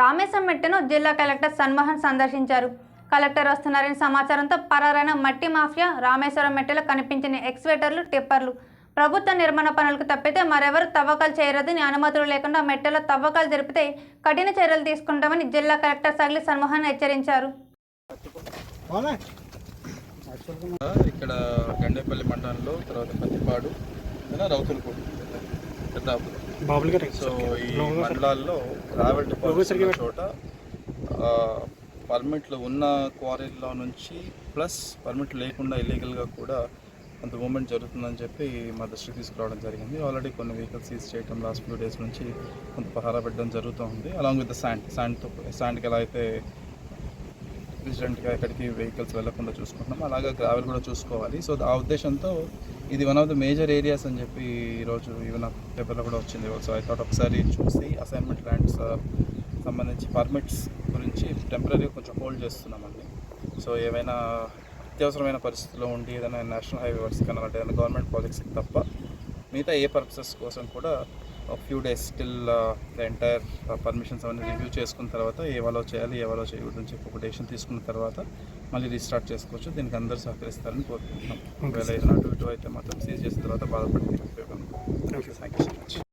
రామేశం మెట్టను జిల్లా కలెక్టర్ సన్మోహన్ సందర్శించారు. కలెక్టర్ వస్తున్నారని సమాచారంతో పరారైన మట్టి మాఫియా రామేశ్వరం మెట్టలో కనిపించిన ఎక్స్వేటర్లు టిప్పర్లు. ప్రభుత్వ నిర్మాణ పనులకు తప్పితే మరెవరు తవ్వకాలు చేయరదని అనుమతులు లేకుండా మెట్టలో తవ్వకాలు జరిపితే కఠిన చర్యలు తీసుకుంటామని జిల్లా కలెక్టర్ సగిలి సన్మోహన్ హెచ్చరించారు. ఇక్కడ గండేపల్లి మండలంలో తర్వాత పత్తిపాడు రౌతులపూడి పెద్దాపురం సో ఈ మండలాల్లో గ్రావెల్ డిపాజిట్స్ ఉన్న చోట పర్మిట్లు ఉన్న క్వారీల్లో నుంచి ప్లస్ పర్మిట్ లేకుండా ఇల్లీగల్గా కూడా కొంత మూమెంట్ జరుగుతుందని చెప్పి మా దృష్టికి తీసుకురావడం జరిగింది. ఆల్రెడీ కొన్ని వెహికల్స్ సీజ్ చేయడం లాస్ట్ ఫ్యూ డేస్ నుంచి కొంత పహారా పెట్టడం జరుగుతూ ఉంది అలాంగ్ విత్ ద శాండ్. శాండ్తో శాండ్కి ఎలా అయితే రీసెంట్గా ఎక్కడికి వెహికల్స్ వెళ్ళకుండా చూసుకుంటున్నాం. అలాగే గ్రావెల్ కూడా చూసుకోవాలి. సో ఆ ఉద్దేశంతో ఇది one of the major areas అని చెప్పి ఈరోజు ఈవెన్ పేపర్లో కూడా వచ్చింది. సో ఐ థాట్ ఒకసారి చూసి అసైన్మెంట్ ల్యాండ్స్ uh, సంబంధించి పర్మిట్స్ గురించి టెంపరీ కొంచెం హోల్డ్ చేస్తున్నామండి. సో ఏమైనా అత్యవసరమైన పరిస్థితుల్లో ఉండి ఏదైనా నేషనల్ హైవే వర్క్స్ కానీ అలాంటి ఏదైనా గవర్నమెంట్ ప్రాజెక్ట్స్కి తప్ప మిగతా ఏ పర్పసెస్ కోసం కూడా few days still the entire permissions అవన్నీ రివ్యూ చేసుకున్న తర్వాత ఏ వాళ్ళో చేయాలి ఏ వాళ్ళో చేయకూడదు అని చెప్పి ఒక డెసిషన్ తీసుకున్న తర్వాత మళ్ళీ రీస్టార్ట్ చేసుకోవచ్చు. దీనికి అందరూ సహకరిస్తారని కోరుకుంటున్నాం. ఒకవేళ అటు ఇటు అయితే మాత్రం సీజ్ చేసిన తర్వాత బాధపడి ఉపయోగం థ్యాంక్ యూ సో మచ్